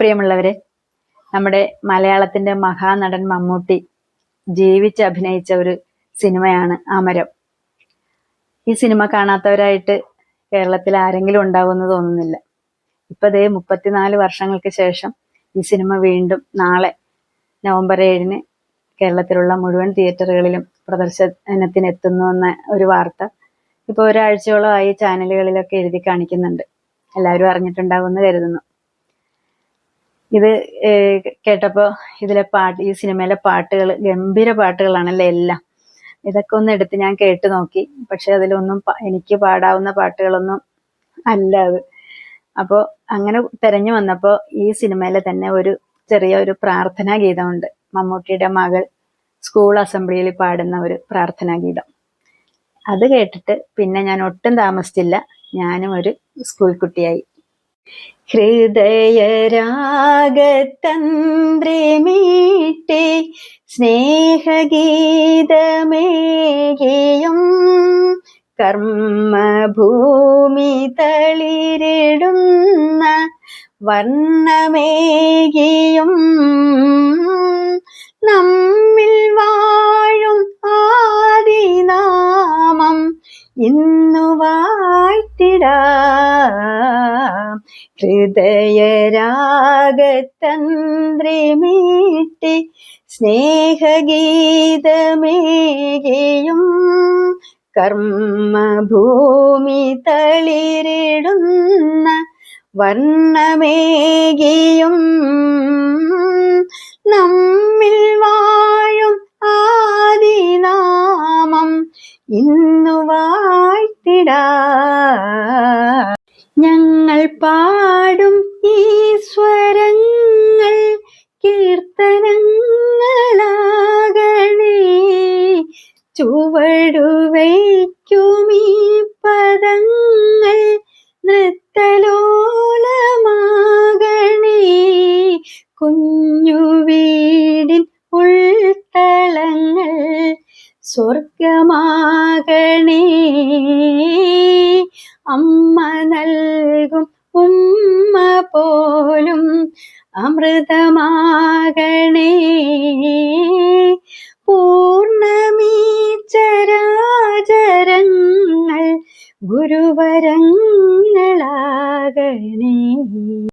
പ്രിയമുള്ളവരെ നമ്മുടെ മലയാളത്തിന്റെ മഹാനടൻ മമ്മൂട്ടി ജീവിച്ച് അഭിനയിച്ച ഒരു സിനിമയാണ് അമരം. ഈ സിനിമ കാണാത്തവരായിട്ട് കേരളത്തിൽ ആരെങ്കിലും ഉണ്ടാവുമെന്ന് തോന്നുന്നില്ല. ഇപ്പൊ ദേ മുപ്പത്തിനാല് വർഷങ്ങൾക്ക് ശേഷം ഈ സിനിമ വീണ്ടും നാളെ നവംബർ ഏഴിന് കേരളത്തിലുള്ള മുഴുവൻ തിയേറ്ററുകളിലും പ്രദർശനത്തിന് എത്തുന്നു എന്ന ഒരു വാർത്ത ഇപ്പോൾ ഒരാഴ്ചയോളമായി ചാനലുകളിലൊക്കെ എഴുതി കാണിക്കുന്നുണ്ട്. എല്ലാവരും അറിഞ്ഞിട്ടുണ്ടാവുമെന്ന് കരുതുന്നു. ഇത് കേട്ടപ്പോൾ കേട്ടപ്പോ ഇതിലെ പാട്ട് ഈ സിനിമയിലെ പാട്ടുകൾ ഗംഭീര പാട്ടുകളാണല്ലേ എല്ലാം. ഇതൊക്കെ ഒന്ന് എടുത്ത് ഞാൻ കേട്ട് നോക്കി. പക്ഷെ അതിലൊന്നും എനിക്ക് പാടാവുന്ന പാട്ടുകളൊന്നും അല്ല അത്. അപ്പോൾ അങ്ങനെ തെരഞ്ഞു വന്നപ്പോൾ ഈ സിനിമയിലെ തന്നെ ഒരു ചെറിയ ഒരു പ്രാർത്ഥനാ ഗീതമുണ്ട്. മമ്മൂട്ടിയുടെ മകൾ സ്കൂൾ അസംബ്ലിയിൽ പാടുന്ന ഒരു പ്രാർത്ഥനാ ഗീതം. അത് കേട്ടിട്ട് പിന്നെ ഞാൻ ഒട്ടും താമസിച്ചില്ല. ഞാനും ഒരു സ്കൂൾ കുട്ടിയായി. ഹൃദയരാഗതന്ത്രിമീട്ടി സ്നേഹഗീതമേകിയും കർമ്മഭൂമി തളിരിടുന്ന വർണമേകിയും നമ്മിൽ വാഴും ആദിനാമം ഇന്നു ഹൃദയരാഗതന്ത്രിമീട്ടി സ്നേഹഗീതമേകിയും കർമ്മഭൂമി തളിരിടുന്ന വർണമേകിയും നമ്മിൽ വാഴും ആദിനാമം ഇന്നു വാഴ്ത്തിടാ. ഞങ്ങൾ ഈ സ്വരങ്ങൾ കീർത്തനങ്ങളാകണേ. ചുവടുവയ്ക്കും ഈ പദങ്ങൾ നൃത്തലോലമാകണേ. കുഞ്ഞു വീടിൻ ഉൾത്തളങ്ങൾ സ്വർഗമാകണേ അമ്മ നൽകും ഉമ്മ പോലും അമൃതമാകണേ. പൂർണമീ ചരാചരങ്ങൾ ഗുരുവരങ്ങളാകണേ.